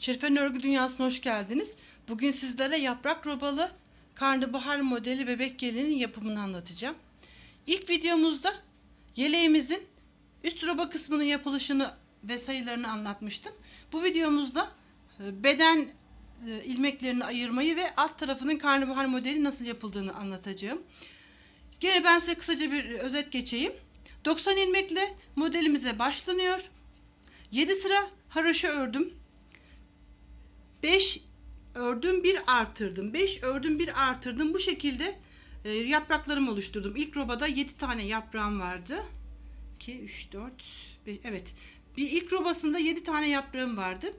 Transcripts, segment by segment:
Şerife'nin örgü dünyasına hoş geldiniz. Bugün sizlere yaprak robalı karnabahar modeli bebek gelinin yapımını anlatacağım. İlk videomuzda yeleğimizin üst roba kısmının yapılışını ve sayılarını anlatmıştım. Bu videomuzda e, beden e, ilmeklerini ayırmayı ve alt tarafının karnabahar modeli nasıl yapıldığını anlatacağım. Gene ben size kısaca bir özet geçeyim. 90 ilmekle modelimize başlanıyor. 7 sıra haroşa ördüm. 5 ördüm bir artırdım. 5 ördüm bir artırdım. Bu şekilde e, yapraklarımı oluşturdum. İlk robada 7 tane yaprağım vardı. 2, 3, 4, 5. Evet. Bir ilk robasında 7 tane yaprağım vardı.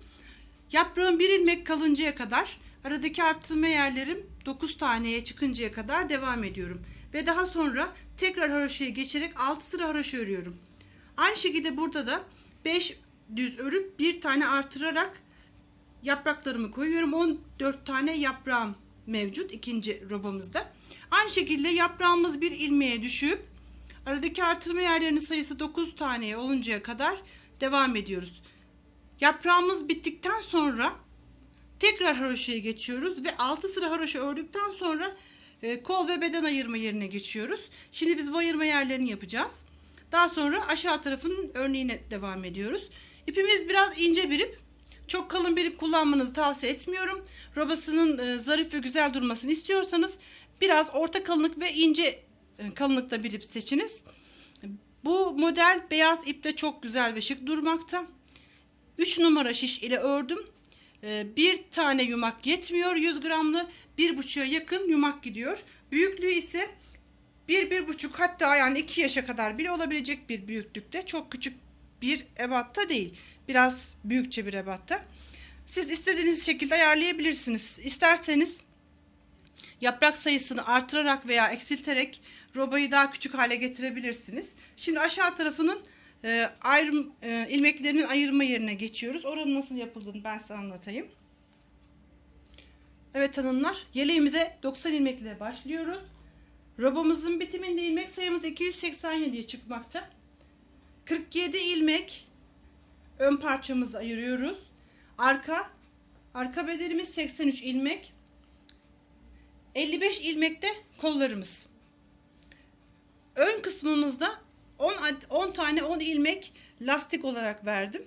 Yaprağın bir ilmek kalıncaya kadar aradaki arttırma yerlerim 9 taneye çıkıncaya kadar devam ediyorum. Ve daha sonra tekrar haroşaya geçerek 6 sıra haroşa örüyorum. Aynı şekilde burada da 5 düz örüp bir tane artırarak yapraklarımı koyuyorum. 14 tane yaprağım mevcut ikinci robamızda. Aynı şekilde yaprağımız bir ilmeğe düşüp aradaki artırma yerlerinin sayısı 9 taneye oluncaya kadar devam ediyoruz. Yaprağımız bittikten sonra tekrar haroşaya geçiyoruz ve 6 sıra haroşa ördükten sonra e, kol ve beden ayırma yerine geçiyoruz. Şimdi biz bu ayırma yerlerini yapacağız. Daha sonra aşağı tarafının örneğine devam ediyoruz. İpimiz biraz ince bir ip. Çok kalın bir ip kullanmanızı tavsiye etmiyorum. Robasının e, zarif ve güzel durmasını istiyorsanız biraz orta kalınlık ve ince e, kalınlıkta bir ip seçiniz. Bu model beyaz iple çok güzel ve şık durmakta. 3 numara şiş ile ördüm. E, bir tane yumak yetmiyor 100 gramlı. Bir buçuğa yakın yumak gidiyor. Büyüklüğü ise bir, bir buçuk hatta yani iki yaşa kadar bile olabilecek bir büyüklükte. Çok küçük bir ebatta değil. Biraz büyükçe bir ebatta. Siz istediğiniz şekilde ayarlayabilirsiniz. İsterseniz yaprak sayısını artırarak veya eksilterek robayı daha küçük hale getirebilirsiniz. Şimdi aşağı tarafının e, ayrım e, ilmeklerinin ayırma yerine geçiyoruz. Oranın nasıl yapıldığını ben size anlatayım. Evet hanımlar, yeleğimize 90 ilmekle başlıyoruz. Robamızın bitiminde ilmek sayımız 287'ye çıkmakta. 47 ilmek ön parçamızı ayırıyoruz. Arka arka bedenimiz 83 ilmek. 55 ilmek de kollarımız. Ön kısmımızda 10 ad- 10 tane 10 ilmek lastik olarak verdim.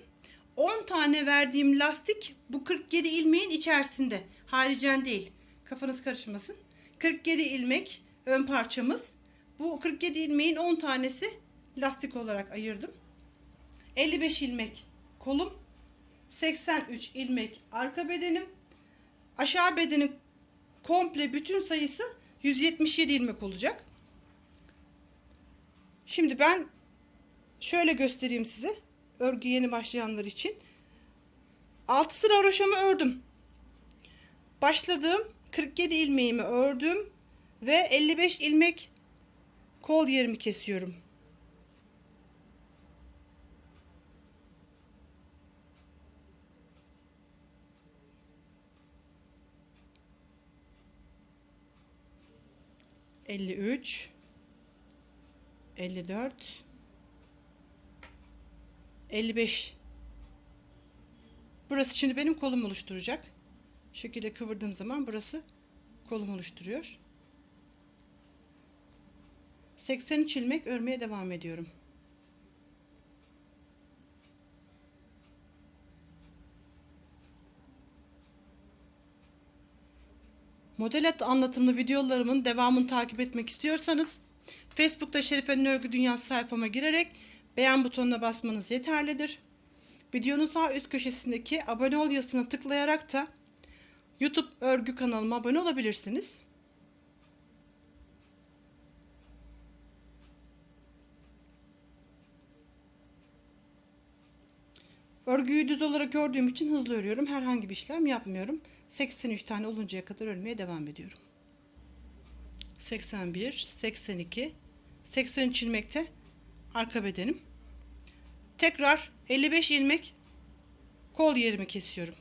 10 tane verdiğim lastik bu 47 ilmeğin içerisinde. Haricen değil. Kafanız karışmasın. 47 ilmek ön parçamız. Bu 47 ilmeğin 10 tanesi lastik olarak ayırdım. 55 ilmek kolum. 83 ilmek arka bedenim. Aşağı bedenin komple bütün sayısı 177 ilmek olacak. Şimdi ben şöyle göstereyim size. Örgü yeni başlayanlar için. 6 sıra haroşamı ördüm. Başladığım 47 ilmeğimi ördüm ve 55 ilmek kol yerimi kesiyorum. Elli üç, elli dört, elli beş. Burası şimdi benim kolum oluşturacak. Şu şekilde kıvırdığım zaman burası kolum oluşturuyor. 83 ilmek örmeye devam ediyorum. Model at- anlatımlı videolarımın devamını takip etmek istiyorsanız Facebook'ta Şerife'nin Örgü Dünyası sayfama girerek beğen butonuna basmanız yeterlidir. Videonun sağ üst köşesindeki abone ol yazısına tıklayarak da YouTube örgü kanalıma abone olabilirsiniz. Örgüyü düz olarak ördüğüm için hızlı örüyorum. Herhangi bir işlem yapmıyorum. 83 tane oluncaya kadar örmeye devam ediyorum. 81, 82, 83 ilmekte arka bedenim. Tekrar 55 ilmek kol yerimi kesiyorum.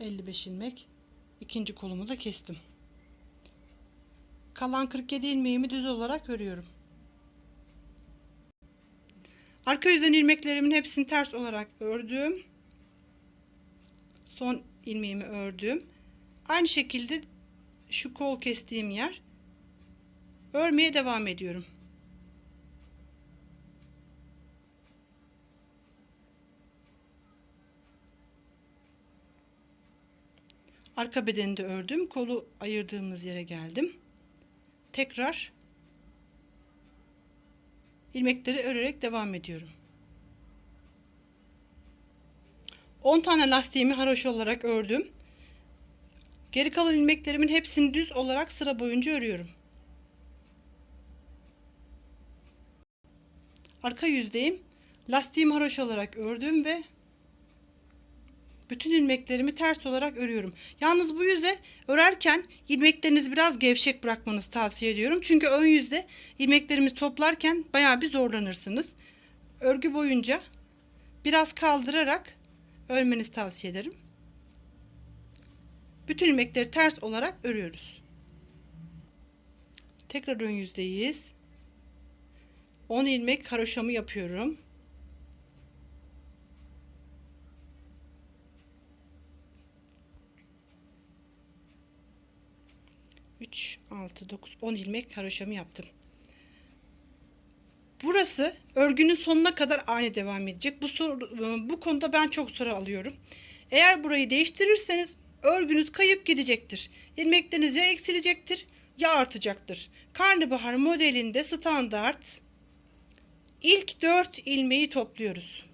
55 ilmek. İkinci kolumu da kestim. Kalan 47 ilmeğimi düz olarak örüyorum. Arka yüzden ilmeklerimin hepsini ters olarak ördüm. Son ilmeğimi ördüm. Aynı şekilde şu kol kestiğim yer örmeye devam ediyorum. Arka bedeni de ördüm. Kolu ayırdığımız yere geldim. Tekrar ilmekleri örerek devam ediyorum. 10 tane lastiğimi haroşa olarak ördüm. Geri kalan ilmeklerimin hepsini düz olarak sıra boyunca örüyorum. Arka yüzdeyim. Lastiğimi haroşa olarak ördüm ve bütün ilmeklerimi ters olarak örüyorum. Yalnız bu yüze örerken ilmeklerinizi biraz gevşek bırakmanızı tavsiye ediyorum. Çünkü ön yüzde ilmeklerimizi toplarken bayağı bir zorlanırsınız. Örgü boyunca biraz kaldırarak örmenizi tavsiye ederim. Bütün ilmekleri ters olarak örüyoruz. Tekrar ön yüzdeyiz. 10 ilmek haroşamı yapıyorum. 3, 6, 9, 10 ilmek haroşamı yaptım. Burası örgünün sonuna kadar aynı devam edecek. Bu, soru, bu konuda ben çok soru alıyorum. Eğer burayı değiştirirseniz örgünüz kayıp gidecektir. İlmekleriniz ya eksilecektir ya artacaktır. Karnabahar modelinde standart ilk 4 ilmeği topluyoruz.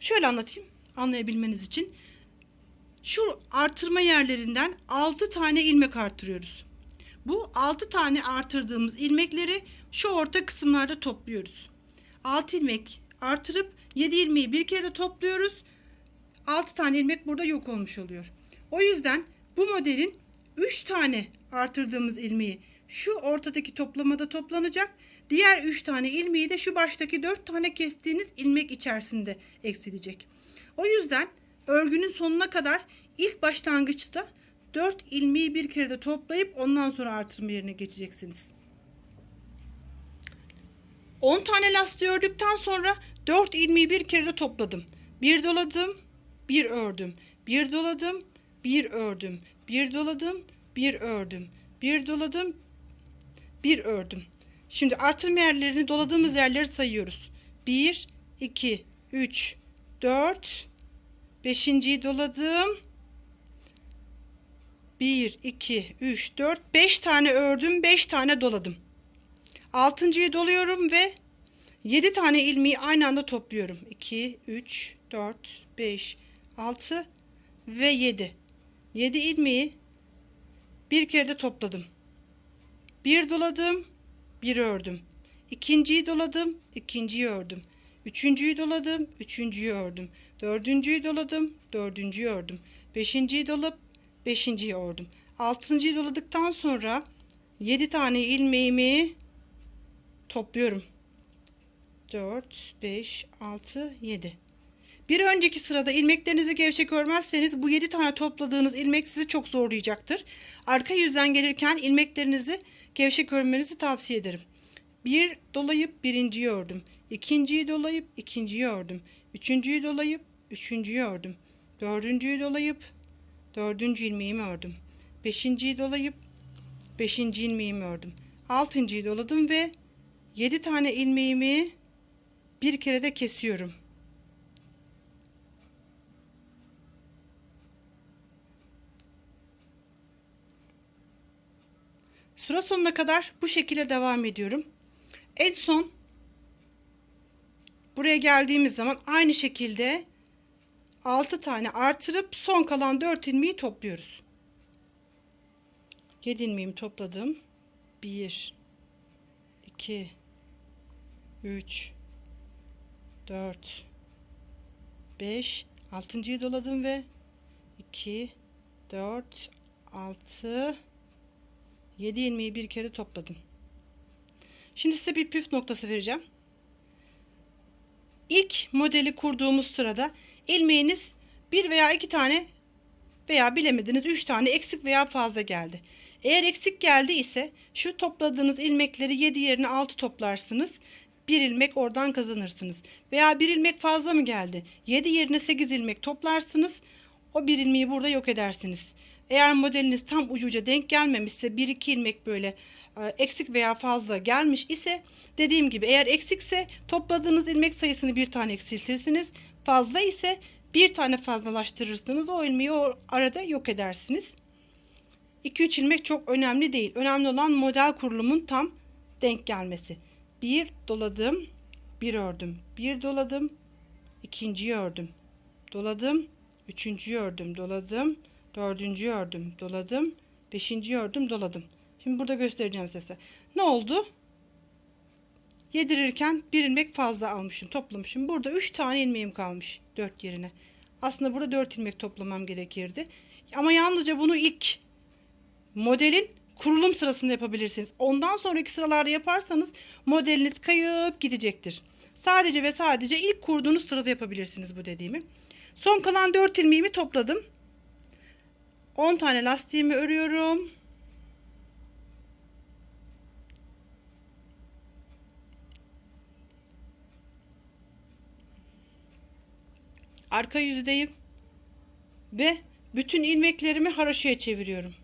Şöyle anlatayım anlayabilmeniz için. Şu artırma yerlerinden 6 tane ilmek artırıyoruz. Bu 6 tane artırdığımız ilmekleri şu orta kısımlarda topluyoruz. 6 ilmek artırıp 7 ilmeği bir kere topluyoruz. 6 tane ilmek burada yok olmuş oluyor. O yüzden bu modelin 3 tane artırdığımız ilmeği şu ortadaki toplamada toplanacak. Diğer 3 tane ilmeği de şu baştaki 4 tane kestiğiniz ilmek içerisinde eksilecek. O yüzden örgünün sonuna kadar ilk başlangıçta 4 ilmeği bir kere de toplayıp ondan sonra artırma yerine geçeceksiniz. 10 tane lastiği ördükten sonra 4 ilmeği bir kere de topladım. Bir doladım, bir ördüm. Bir doladım, bir ördüm. Bir doladım, bir ördüm. Bir doladım, bir ördüm. Şimdi artırma yerlerini doladığımız yerleri sayıyoruz. 1, 2, 3, 4, Beşinciyi doladım. 1, 2, 3, 4, 5 tane ördüm. 5 tane doladım. Altıncıyı doluyorum ve 7 tane ilmeği aynı anda topluyorum. 2, 3, 4, 5, 6 ve 7. 7 ilmeği bir kere de topladım. Bir doladım, bir ördüm. İkinciyi doladım, ikinciyi ördüm. Üçüncüyü doladım, üçüncüyü ördüm. Dördüncüyü doladım, dördüncüyü ördüm. Beşinciyi dolup, beşinciyi ördüm. Altıncıyı doladıktan sonra yedi tane ilmeğimi topluyorum. Dört, beş, altı, yedi. Bir önceki sırada ilmeklerinizi gevşek örmezseniz bu 7 tane topladığınız ilmek sizi çok zorlayacaktır. Arka yüzden gelirken ilmeklerinizi gevşek örmenizi tavsiye ederim. Bir dolayıp birinciyi ördüm. İkinciyi dolayıp ikinciyi ördüm. Üçüncüyü dolayıp üçüncüyü ördüm. Dördüncüyü dolayıp dördüncü ilmeğimi ördüm. Beşinciyi dolayıp beşinci ilmeğimi ördüm. Altıncıyı doladım ve yedi tane ilmeğimi bir kere de kesiyorum. Sıra sonuna kadar bu şekilde devam ediyorum. En son buraya geldiğimiz zaman aynı şekilde 6 tane artırıp son kalan 4 ilmeği topluyoruz. 7 ilmeğimi topladım. 1 2 3 4 5 altıncıyı doladım ve 2 4 6 7 ilmeği bir kere topladım. Şimdi size bir püf noktası vereceğim. İlk modeli kurduğumuz sırada ilmeğiniz bir veya iki tane veya bilemediniz 3 tane eksik veya fazla geldi. Eğer eksik geldi ise şu topladığınız ilmekleri 7 yerine 6 toplarsınız. Bir ilmek oradan kazanırsınız. Veya bir ilmek fazla mı geldi? 7 yerine 8 ilmek toplarsınız. O bir ilmeği burada yok edersiniz. Eğer modeliniz tam ucuca denk gelmemişse 1-2 ilmek böyle e, eksik veya fazla gelmiş ise dediğim gibi eğer eksikse topladığınız ilmek sayısını bir tane eksiltirsiniz. Fazla ise bir tane fazlalaştırırsınız. O ilmeği o arada yok edersiniz. 2-3 ilmek çok önemli değil. Önemli olan model kurulumun tam denk gelmesi. Bir doladım, bir ördüm, bir doladım, ikinciyi ördüm, doladım, üçüncüyü ördüm, doladım, dördüncüyü ördüm, doladım, beşinciyi ördüm, doladım. Şimdi burada göstereceğim size. Ne oldu? Yedirirken bir ilmek fazla almışım, toplamışım. Burada 3 tane ilmeğim kalmış 4 yerine. Aslında burada 4 ilmek toplamam gerekirdi. Ama yalnızca bunu ilk modelin kurulum sırasında yapabilirsiniz. Ondan sonraki sıralarda yaparsanız modeliniz kayıp gidecektir. Sadece ve sadece ilk kurduğunuz sırada yapabilirsiniz bu dediğimi. Son kalan 4 ilmeğimi topladım. 10 tane lastiğimi örüyorum. Arka yüzdeyim. Ve bütün ilmeklerimi haroşaya çeviriyorum.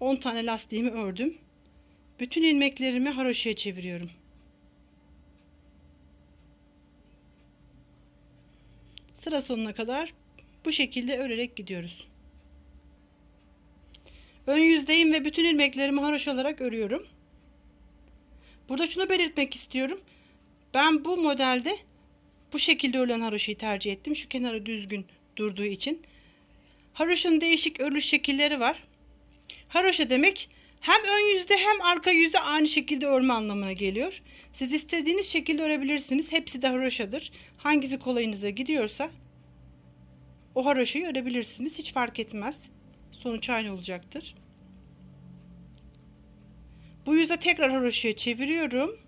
On tane lastiğimi ördüm. Bütün ilmeklerimi haroşaya çeviriyorum. Sıra sonuna kadar bu şekilde örerek gidiyoruz. Ön yüzdeyim ve bütün ilmeklerimi haroş olarak örüyorum. Burada şunu belirtmek istiyorum. Ben bu modelde bu şekilde örülen haroşayı tercih ettim. Şu kenarı düzgün durduğu için. Haroşanın değişik örülüş şekilleri var. Haroşa demek hem ön yüzde hem arka yüzde aynı şekilde örme anlamına geliyor. Siz istediğiniz şekilde örebilirsiniz. Hepsi de haroşadır. Hangisi kolayınıza gidiyorsa o haroşayı örebilirsiniz. Hiç fark etmez. Sonuç aynı olacaktır. Bu yüzde tekrar haroşaya çeviriyorum.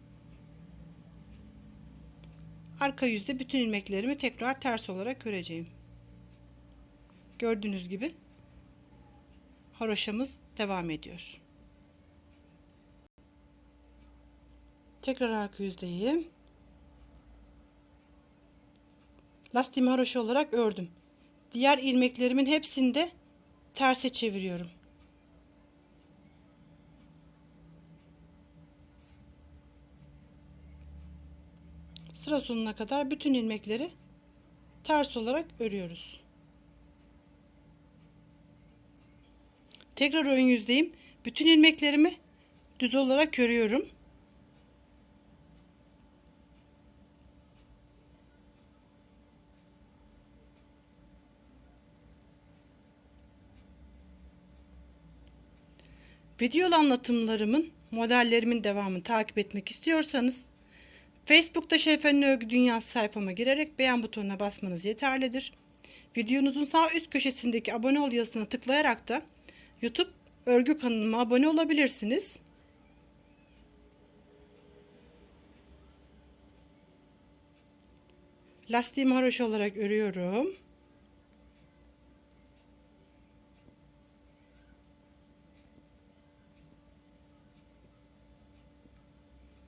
Arka yüzde bütün ilmeklerimi tekrar ters olarak öreceğim. Gördüğünüz gibi haroşamız devam ediyor. Tekrar arka yüzdeyim. Lastiğimi haroşa olarak ördüm. Diğer ilmeklerimin hepsini de terse çeviriyorum. Sıra sonuna kadar bütün ilmekleri ters olarak örüyoruz. Tekrar ön yüzdeyim. Bütün ilmeklerimi düz olarak örüyorum. Video anlatımlarımın, modellerimin devamını takip etmek istiyorsanız Facebook'ta Şefe'nin Örgü Dünyası sayfama girerek beğen butonuna basmanız yeterlidir. Videonuzun sağ üst köşesindeki abone ol yazısına tıklayarak da YouTube örgü kanalıma abone olabilirsiniz. Lastiğimi haroşa olarak örüyorum.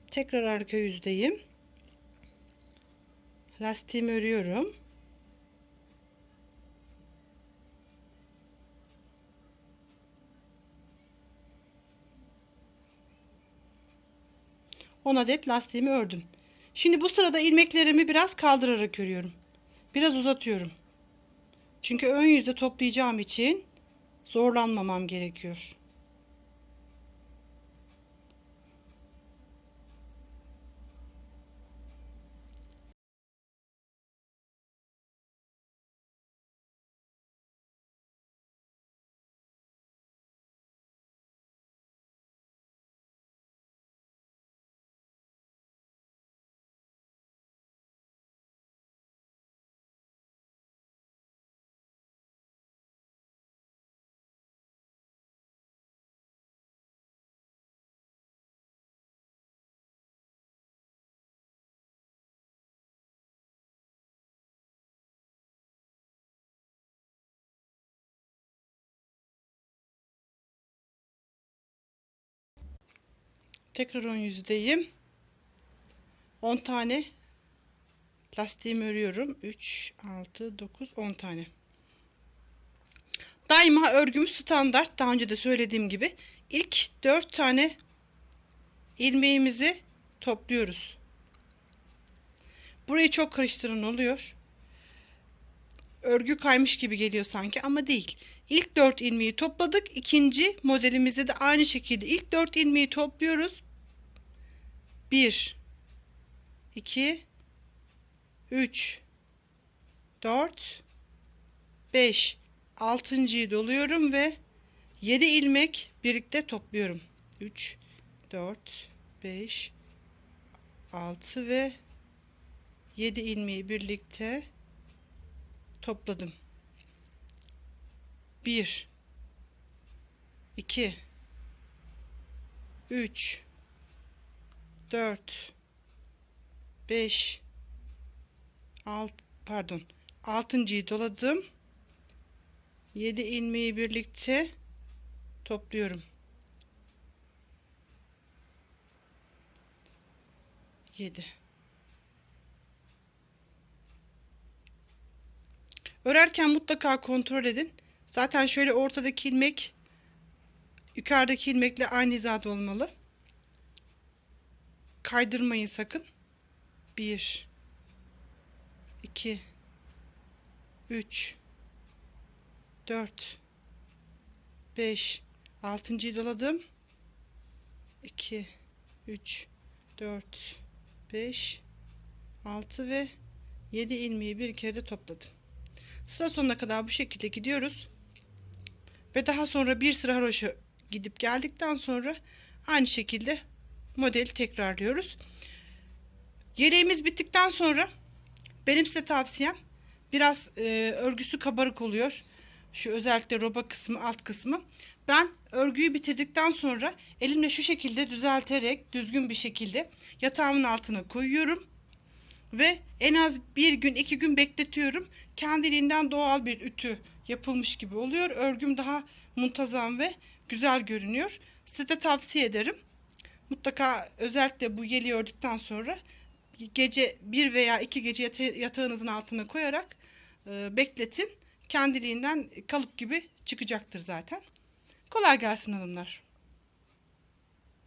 Tekrar arka yüzdeyim. Lastiğimi örüyorum. On adet lastiğimi ördüm. Şimdi bu sırada ilmeklerimi biraz kaldırarak örüyorum. Biraz uzatıyorum. Çünkü ön yüzde toplayacağım için zorlanmamam gerekiyor. Tekrar ön yüzdeyim. 10 tane lastiğimi örüyorum. 3, 6, 9, 10 tane. Daima örgümüz standart. Daha önce de söylediğim gibi. ilk 4 tane ilmeğimizi topluyoruz. Burayı çok karıştıran oluyor. Örgü kaymış gibi geliyor sanki ama değil. İlk 4 ilmeği topladık. İkinci modelimizde de aynı şekilde ilk 4 ilmeği topluyoruz. 1 2 3 4 5 altıncıyı doluyorum ve 7 ilmek birlikte topluyorum. 3 4 5 6 ve 7 ilmeği birlikte topladım. 1 2 3 4 5 6 pardon 6.'yı doladım. 7 ilmeği birlikte topluyorum. 7 Örerken mutlaka kontrol edin. Zaten şöyle ortadaki ilmek yukarıdaki ilmekle aynı hizada olmalı. Kaydırmayın sakın. 1 2 3 4 5 altıncıyı doladım. 2 3 4 5 6 ve 7 ilmeği bir kere de topladım. Sıra sonuna kadar bu şekilde gidiyoruz. Ve daha sonra bir sıra haroşa gidip geldikten sonra aynı şekilde modeli tekrarlıyoruz. Yeleğimiz bittikten sonra benim size tavsiyem biraz e, örgüsü kabarık oluyor. Şu özellikle roba kısmı alt kısmı. Ben örgüyü bitirdikten sonra elimle şu şekilde düzelterek düzgün bir şekilde yatağımın altına koyuyorum. Ve en az bir gün iki gün bekletiyorum. Kendiliğinden doğal bir ütü yapılmış gibi oluyor. Örgüm daha muntazam ve güzel görünüyor. Size de tavsiye ederim. Mutlaka özellikle bu yeleği ördükten sonra gece bir veya iki gece yata- yatağınızın altına koyarak e, bekletin. Kendiliğinden kalıp gibi çıkacaktır zaten. Kolay gelsin hanımlar.